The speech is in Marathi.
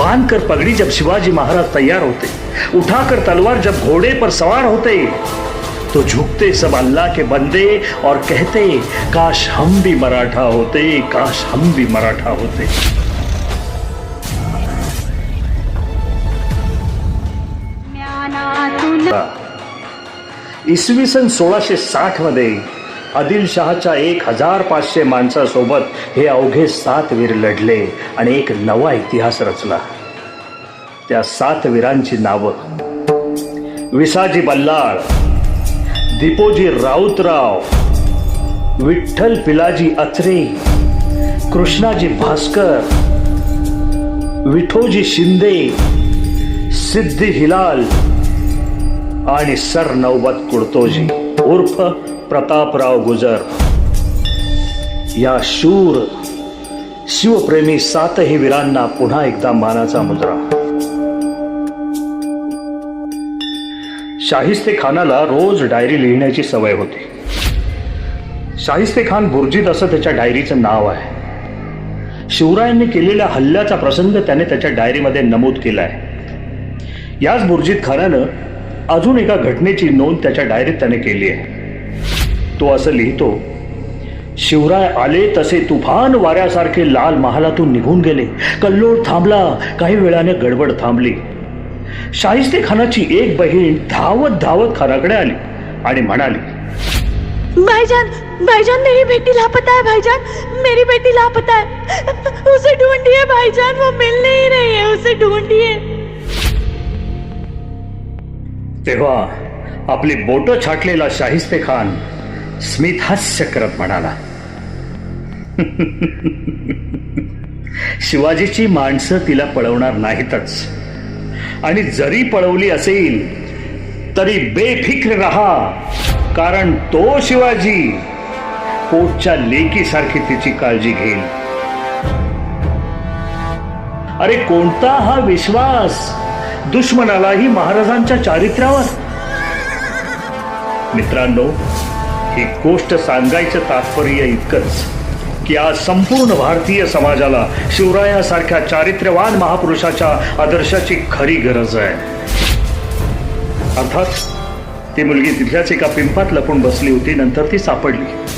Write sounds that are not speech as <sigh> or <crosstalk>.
बाँध कर पगड़ी जब शिवाजी महाराज तैयार होते उठाकर तलवार जब घोड़े पर सवार होते तो झुकते सब अल्लाह के बंदे और कहते काश हम भी मराठा होते काश हम भी मराठा होते। इसवी सन सोळाशे साठ मध्ये आदिलशहाच्या एक हजार पाचशे माणसासोबत हे अवघे सात वीर लढले आणि एक नवा इतिहास रचला. त्या सात वीरांची नावं. विसाजी बल्लाळ दीपोजी राऊतराव विठ्ठल पिलाजी अत्रे कृष्णाजी भास्कर विठोजी शिंदे सिद्धी हिलाल आणि सर नौबत कुडतोजी. उर्फ प्रतापराव गुजर. या शूर शिवप्रेमी सातही वीरांना पुन्हा एकदा मानाचा मुद्रा. शाहिस्ते खानाला रोज डायरी लिहिण्याची सवय होती. शाहिस्ते खान बुर्जीत असं त्याच्या डायरीचं नाव आहे. शिवरायांनी केलेल्या हल्ल्याचा प्रसंग त्याने त्याच्या डायरीमध्ये नमूद केलाय. याच बुर्जीत खानानं अजून एका घटनेची नोंद त्याच्या डायरीत त्याने केली आहे. तो असं लिहितो शिवराय आले तसे तुफान वाऱ्यासारखे लाल महालातून निघून गेले. कल्लोळ थांबला काही वेळाने गडबड थांबली. शाहिस्ते खानाची एक बहीण धावत धावत खानाकडे आली आणि म्हणाली भाईजान भाईजान मेरी बेटी लापता है भाईजान. मेरी बेटी लापता है. उसे ढूंढिए भाईजान. वो मिल नहीं रही है उसे ढूंढिए. तेव्हा आपली बोट छाटलेला शाहिस्ते खान स्मित हास्य करत म्हणाला <laughs> शिवाजीची माणसं तिला पळवणार नाहीतच. आणि जरी पळवली असेल तरी बेफिक्र रहा कारण तो शिवाजी पोटच्या लेकीसारखी तिची काळजी घेईल. अरे कोणता हा विश्वास? दुश्मनालाही महाराजांच्या चारित्र्यावर. मित्रांनो ही गोष्ट सांगायचं तात्पर्य इतकंच की आज संपूर्ण भारतीय समाजाला शिवरायासारख्या चारित्र्यवान महापुरुषाच्या आदर्शाची खरी गरज आहे. अर्थात ती मुलगी तिथल्याच एका पिंपात लपून बसली होती नंतर ती सापडली.